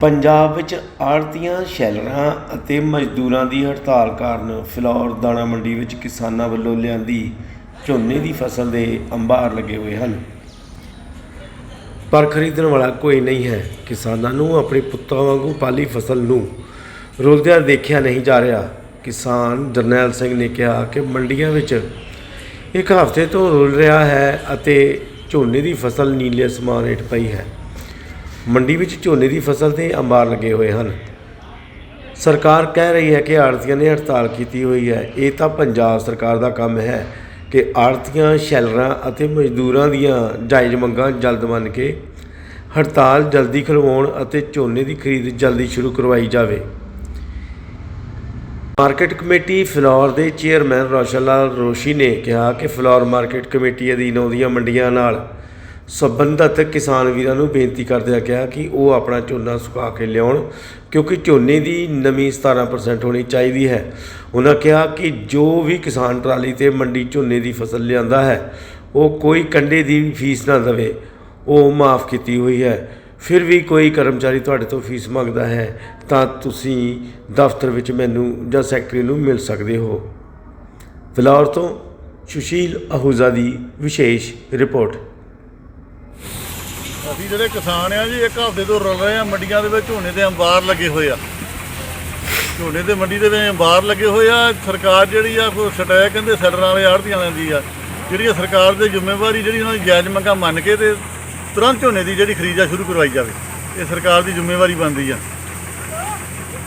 ਪੰਜਾਬ ਵਿੱਚ ਆੜ੍ਹਤੀਆਂ, ਸ਼ੈਲਰਾਂ ਅਤੇ ਮਜ਼ਦੂਰਾਂ ਦੀ ਹੜਤਾਲ ਕਾਰਨ ਫਿਲੌਰ ਦਾਣਾ ਮੰਡੀ ਵਿੱਚ ਕਿਸਾਨਾਂ ਵੱਲੋਂ ਲਿਆਂਦੀ ਝੋਨੇ ਦੀ ਫਸਲ ਦੇ ਅੰਬਾਰ ਲੱਗੇ ਹੋਏ ਹਨ। ਪਰ ਖਰੀਦਣ ਵਾਲਾ ਕੋਈ ਨਹੀਂ ਹੈ। ਕਿਸਾਨਾਂ ਨੂੰ ਆਪਣੇ ਪੁੱਤਾਂ ਵਾਂਗੂ ਪਾਲੀ ਫਸਲ ਨੂੰ ਰੁਲਦਿਆਂ ਦੇਖਿਆ ਨਹੀਂ ਜਾ ਰਿਹਾ। ਕਿਸਾਨ ਜਰਨੈਲ ਸਿੰਘ ਨੇ ਕਿਹਾ ਕਿ ਮੰਡੀਆਂ ਵਿੱਚ ਇੱਕ ਹਫ਼ਤੇ ਤੋਂ ਰੁਲ ਰਿਹਾ ਹੈ ਅਤੇ ਝੋਨੇ ਦੀ ਫਸਲ ਨੀਲੇ ਅਸਮਾਨ ਹੇਠ ਪਈ ਹੈ। ਮੰਡੀ ਵਿੱਚ ਝੋਨੇ ਦੀ ਫਸਲ ਤੇ ਅੰਬਾਰ ਲੱਗੇ ਹੋਏ ਹਨ। ਸਰਕਾਰ ਕਹਿ ਰਹੀ ਹੈ ਕਿ ਆੜਤੀਆਂ ਨੇ ਹੜਤਾਲ ਕੀਤੀ ਹੋਈ ਹੈ। ਇਹ ਤਾਂ ਪੰਜਾਬ ਸਰਕਾਰ ਦਾ ਕੰਮ ਹੈ ਕਿ ਆੜਤੀਆਂ, ਸ਼ੈਲਰਾਂ ਅਤੇ ਮਜ਼ਦੂਰਾਂ ਦੀਆਂ ਜਾਇਜ਼ ਮੰਗਾਂ ਜਲਦ ਮੰਨ ਕੇ ਹੜਤਾਲ ਜਲਦੀ ਖਲਵਾਉਣ ਅਤੇ ਝੋਨੇ ਦੀ ਖਰੀਦ ਜਲਦੀ ਸ਼ੁਰੂ ਕਰਵਾਈ ਜਾਵੇ। ਮਾਰਕੀਟ ਕਮੇਟੀ ਫਲੋਰ ਦੇ ਚੇਅਰਮੈਨ ਰੋਸ਼ਨ ਲਾਲ ਰੋਸ਼ੀ ਨੇ ਕਿਹਾ ਕਿ ਫਲੋਰ ਮਾਰਕੀਟ ਕਮੇਟੀ ਅਧੀਨ ਆਉਂਦੀਆਂ ਮੰਡੀਆਂ ਨਾਲ ਸੰਬੰਧਤ ਕਿਸਾਨ ਵੀਰਾਂ ਨੂੰ ਬੇਨਤੀ ਕਰਦਿਆਂ ਕਿਹਾ ਕਿ ਉਹ ਆਪਣਾ ਝੋਨਾ ਸੁਕਾ ਕੇ ਲਿਆਉਣ, ਕਿਉਂਕਿ ਝੋਨੇ ਦੀ ਨਮੀ 17% ਹੋਣੀ ਚਾਹੀਦੀ ਹੈ। ਉਹਨਾਂ ਕਿਹਾ ਕਿ ਜੋ ਵੀ ਕਿਸਾਨ ਟਰਾਲੀ ਤੇ ਮੰਡੀ ਝੋਨੇ ਦੀ ਫਸਲ ਲਿਆਂਦਾ ਹੈ, ਉਹ ਕੋਈ ਕੰਡੇ ਦੀ ਫੀਸ ਨਾ ਦੇਵੇ। ਉਹ ਮਾਫ ਕੀਤੀ ਹੋਈ ਹੈ। ਫਿਰ ਵੀ ਕੋਈ ਕਰਮਚਾਰੀ ਤੁਹਾਡੇ ਤੋਂ ਫੀਸ ਮੰਗਦਾ ਹੈ, ਤਾਂ ਤੁਸੀਂ ਦਫ਼ਤਰ ਵਿੱਚ ਮੈਨੂੰ ਜਾਂ ਸੈਕਟਰੀ ਨੂੰ ਮਿਲ ਸਕਦੇ ਹੋ। ਫਿਲੌਰ ਤੋਂ ਸੁਸ਼ੀਲ ਅਹੂਜਾ ਦੀ ਵਿਸ਼ੇਸ਼ ਰਿਪੋਰਟ। ਅਸੀਂ ਜਿਹੜੇ ਕਿਸਾਨ ਆ ਜੀ, ਇੱਕ ਹਫ਼ਤੇ ਤੋਂ ਰਲ ਰਹੇ ਆ, ਮੰਡੀਆਂ ਦੇ ਵਿੱਚ ਝੋਨੇ ਦੇ ਅੰਬਾਰ ਲੱਗੇ ਹੋਏ ਆ। ਝੋਨੇ ਦੇ ਮੰਡੀ ਦੇ ਵਿੱਚ ਅੰਬਾਰ ਲੱਗੇ ਹੋਏ ਆ, ਸਰਕਾਰ ਜਿਹੜੀ ਆ, ਕੋਈ ਸਟੈਕ ਕਹਿੰਦੇ ਸੈਲਰਾਂ ਵਾਲੇ ਆੜ੍ਹਤੀਆਂ ਲੈਂਦੀ ਆ। ਜਿਹੜੀ ਆ ਸਰਕਾਰ ਦੀ ਜ਼ਿੰਮੇਵਾਰੀ ਜਿਹੜੀ ਉਹਨਾਂ ਦੀ ਜਾਇਜ਼ ਮੰਗਾਂ ਮੰਨ ਕੇ ਤੇ ਤੁਰੰਤ ਝੋਨੇ ਦੀ ਜਿਹੜੀ ਖਰੀਦ ਆ ਸ਼ੁਰੂ ਕਰਵਾਈ ਜਾਵੇ, ਇਹ ਸਰਕਾਰ ਦੀ ਜ਼ਿੰਮੇਵਾਰੀ ਬਣਦੀ ਆ।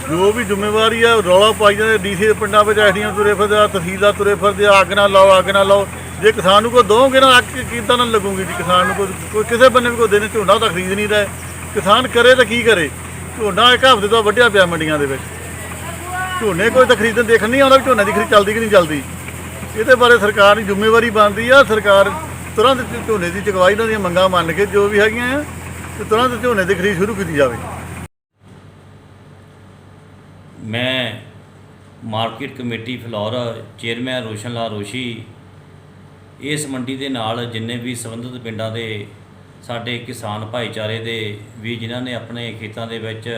ਜੋ ਵੀ ਜ਼ਿੰਮੇਵਾਰੀ ਆ, ਰੌਲਾ ਪਾਈ ਜਾਂਦੇ, ਡੀਸੀ ਦੇ ਪਿੰਡਾਂ ਵਿੱਚ ਐਡੀਆਂ ਤੁਰੇ ਫਿਰਦੇ ਆ, ਤਹਿਸੀਲਦਾਰ ਤੁਰੇ ਫਿਰਦੇ ਆ ਅੱਗ ਨਾ ਲਾਓ ਅੱਗ ਨਾ ਲਾਓ। ਜੇ ਕਿਸਾਨ ਨੂੰ ਕੋਈ ਦੋਗੇ ਨਾ, ਅੱਗ ਕਿੱਦਾਂ ਨਾ ਲੱਗੂਗੀ ਜੀ? ਕਿਸਾਨ ਨੂੰ ਕੋਈ ਕੋਈ ਕਿਸੇ ਬੰਨੇ ਵੀ ਕੋਈ ਦੇਣੇ, ਝੋਨਾ ਤਾਂ ਖਰੀਦ ਨਹੀਂ ਰਿਹਾ। ਕਿਸਾਨ ਕਰੇ ਤਾਂ ਕੀ ਕਰੇ? ਝੋਨਾ ਇੱਕ ਹਫ਼ਤੇ ਤੋਂ ਵੱਢਿਆ ਪਿਆ ਮੰਡੀਆਂ ਦੇ ਵਿੱਚ। ਝੋਨੇ ਕੋਈ ਤਾਂ ਖਰੀਦਣ ਦੇਖਣ ਨਹੀਂ ਆਉਂਦਾ ਵੀ ਝੋਨੇ ਦੀ ਖਰੀਦ ਚੱਲਦੀ ਕਿ ਨਹੀਂ ਚੱਲਦੀ। ਇਹਦੇ ਬਾਰੇ ਸਰਕਾਰ ਦੀ ਜ਼ਿੰਮੇਵਾਰੀ ਬਣਦੀ ਆ, ਸਰਕਾਰ ਤੁਰੰਤ ਝੋਨੇ ਦੀ ਚਗਵਾਈ ਇਹਨਾਂ ਦੀਆਂ ਮੰਗਾਂ ਮੰਨ ਕੇ ਜੋ ਵੀ ਹੈਗੀਆਂ ਆ, ਤੇ ਤੁਰੰਤ ਝੋਨੇ ਦੀ ਖਰੀਦ ਸ਼ੁਰੂ ਕੀਤੀ ਜਾਵੇ। ਮੈਂ market committee Phillaur chairman Roshan Lal Roshi, ਇਸ ਮੰਡੀ ਦੇ ਨਾਲ ਜਿੰਨੇ ਵੀ ਸੰਬੰਧਿਤ ਪਿੰਡਾਂ ਦੇ ਸਾਡੇ ਕਿਸਾਨ ਭਾਈਚਾਰੇ ਦੇ ਵੀ ਜਿਨ੍ਹਾਂ ਨੇ ਆਪਣੇ ਖੇਤਾਂ ਦੇ ਵਿੱਚ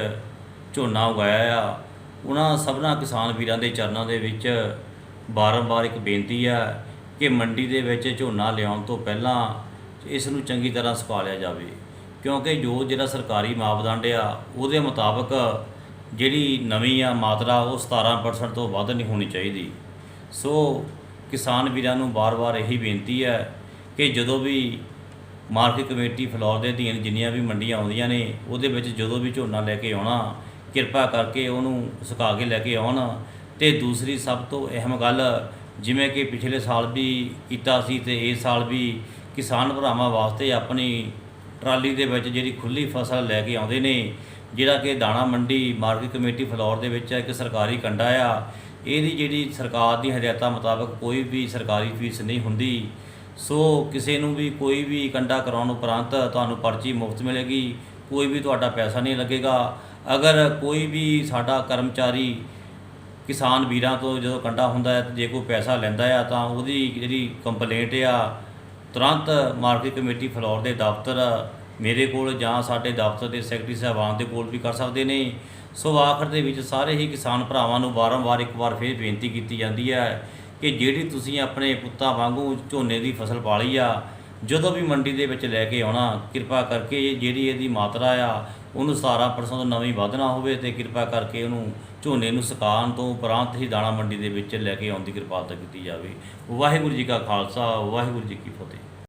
ਝੋਨਾ ਉਗਾਇਆ ਆ, ਉਹਨਾਂ ਸਭਨਾ ਕਿਸਾਨ ਵੀਰਾਂ ਦੇ ਚਰਨਾਂ ਦੇ ਵਿੱਚ ਬਾਰੰਬਾਰ ਇੱਕ ਬੇਨਤੀ ਆ ਕਿ ਮੰਡੀ ਦੇ ਵਿੱਚ ਝੋਨਾ ਲਿਆਉਣ ਤੋਂ ਪਹਿਲਾਂ ਇਸ ਨੂੰ ਚੰਗੀ ਤਰ੍ਹਾਂ ਸੁਕਾ ਲਿਆ ਜਾਵੇ। ਕਿਉਂਕਿ ਜੋ ਜਿਹੜਾ ਸਰਕਾਰੀ ਮਾਪਦੰਡ ਆ, ਉਹਦੇ ਮੁਤਾਬਕ ਜਿਹੜੀ ਨਵੀਂ ਆ ਮਾਤਰਾ, ਉਹ 17% ਤੋਂ ਵੱਧ ਨਹੀਂ ਹੋਣੀ ਚਾਹੀਦੀ। ਸੋ ਕਿਸਾਨ ਵੀਰਾਂ ਨੂੰ ਬਾਰ-ਬਾਰ ਇਹੀ ਬੇਨਤੀ ਹੈ ਕਿ ਜਦੋਂ ਵੀ ਮਾਰਕੀਟ ਕਮੇਟੀ ਫਲੋਰ ਦੇ ਅਧੀਨ ਜਿੰਨੀਆਂ ਵੀ ਮੰਡੀਆਂ ਆਉਂਦੀਆਂ ਨੇ, ਉਹਦੇ ਵਿੱਚ ਜਦੋਂ ਵੀ ਝੋਨਾ ਲੈ ਕੇ ਆਉਣਾ, ਕਿਰਪਾ ਕਰਕੇ ਉਹਨੂੰ ਸੁਕਾ ਕੇ ਲੈ ਕੇ ਆਉਣ। ਤੇ ਦੂਸਰੀ ਸਭ ਤੋਂ ਅਹਿਮ ਗੱਲ, ਜਿਵੇਂ ਕਿ ਪਿਛਲੇ ਸਾਲ ਵੀ ਕੀਤਾ ਸੀ ਤੇ ਇਸ ਸਾਲ ਵੀ ਕਿਸਾਨ ਭਰਾਵਾਂ ਵਾਸਤੇ ਆਪਣੀ ਟਰਾਲੀ ਦੇ ਵਿੱਚ ਜਿਹੜੀ ਖੁੱਲੀ ਫਸਲ ਲੈ ਕੇ ਆਉਂਦੇ ਨੇ ਜਿਹੜਾ ਕਿ ਦਾਣਾ ਮੰਡੀ ਮਾਰਕੀਟ ਕਮੇਟੀ ਫਲੋਰ ਦੇ ਵਿੱਚ ਇੱਕ ਸਰਕਾਰੀ ਕੰਡਾ ਆ, ਇਹਦੀ ਜਿਹੜੀ ਸਰਕਾਰ ਦੀ ਹਦਾਇਤਾਂ ਮੁਤਾਬਕ ਕੋਈ ਵੀ ਸਰਕਾਰੀ ਫੀਸ ਨਹੀਂ ਹੁੰਦੀ। ਸੋ ਕਿਸੇ ਨੂੰ ਵੀ ਕੋਈ ਵੀ ਕੰਡਾ ਕਰਾਉਣ ਉਪਰੰਤ ਤੁਹਾਨੂੰ ਪਰਚੀ ਮੁਫਤ ਮਿਲੇਗੀ, ਕੋਈ ਵੀ ਤੁਹਾਡਾ ਪੈਸਾ ਨਹੀਂ ਲੱਗੇਗਾ। ਅਗਰ ਕੋਈ ਵੀ ਸਾਡਾ ਕਰਮਚਾਰੀ ਕਿਸਾਨ ਵੀਰਾਂ ਤੋਂ ਜਦੋਂ ਕੰਡਾ ਹੁੰਦਾ ਹੈ, ਜੇ ਕੋਈ ਪੈਸਾ ਲੈਂਦਾ ਆ, ਤਾਂ ਉਹਦੀ ਜਿਹੜੀ ਕੰਪਲੇਂਟ ਆ, ਤੁਰੰਤ ਮਾਰਕੀਟ ਕਮੇਟੀ ਫਲੋਰ ਦੇ ਦਫ਼ਤਰ ਮੇਰੇ ਕੋਲ ਜਾਂ ਸਾਡੇ ਦਫ਼ਤਰ ਦੇ ਸੈਕਟਰੀ ਸਾਹਿਬਾਨ ਦੇ ਕੋਲ ਵੀ ਕਰ ਸਕਦੇ ਨੇ। ਸੋ ਆਖਰ ਦੇ ਵਿੱਚ ਸਾਰੇ ਹੀ ਕਿਸਾਨ ਭਰਾਵਾਂ ਨੂੰ ਬਾਰੰਬਾਰ ਇੱਕ ਵਾਰ ਫੇਰ ਬੇਨਤੀ ਕੀਤੀ ਜਾਂਦੀ ਹੈ ਕਿ ਜਿਹੜੀ ਤੁਸੀਂ ਆਪਣੇ ਪੁੱਤਾਂ ਵਾਂਗੂ ਝੋਨੇ ਦੀ ਫਸਲ ਪਾਲੀ ਆ, ਜਦੋਂ ਵੀ ਮੰਡੀ ਦੇ ਵਿੱਚ ਲੈ ਕੇ ਆਉਣਾ, ਕਿਰਪਾ ਕਰਕੇ ਇਹ ਜਿਹੜੀ ਇਹਦੀ ਮਾਤਰਾ ਆ, ਉਹਨੂੰ 17% ਨਵੀਂ ਵੱਧ ਹੋਵੇ ਤੇ ਕਿਰਪਾ ਕਰਕੇ ਉਹਨੂੰ ਝੋਨੇ ਨੂੰ ਸੁਕਾਉਣ ਤੋਂ ਉਪਰੰਤ ਹੀ ਦਾਣਾ ਮੰਡੀ ਦੇ ਵਿੱਚ ਲੈ ਕੇ ਆਉਣ ਦੀ ਕਿਰਪਾਲਤਾ ਕੀਤੀ ਜਾਵੇ। ਵਾਹਿਗੁਰੂ ਜੀ ਕਾ ਖਾਲਸਾ, ਵਾਹਿਗੁਰੂ ਜੀ ਕੀ ਫਤਿਹ।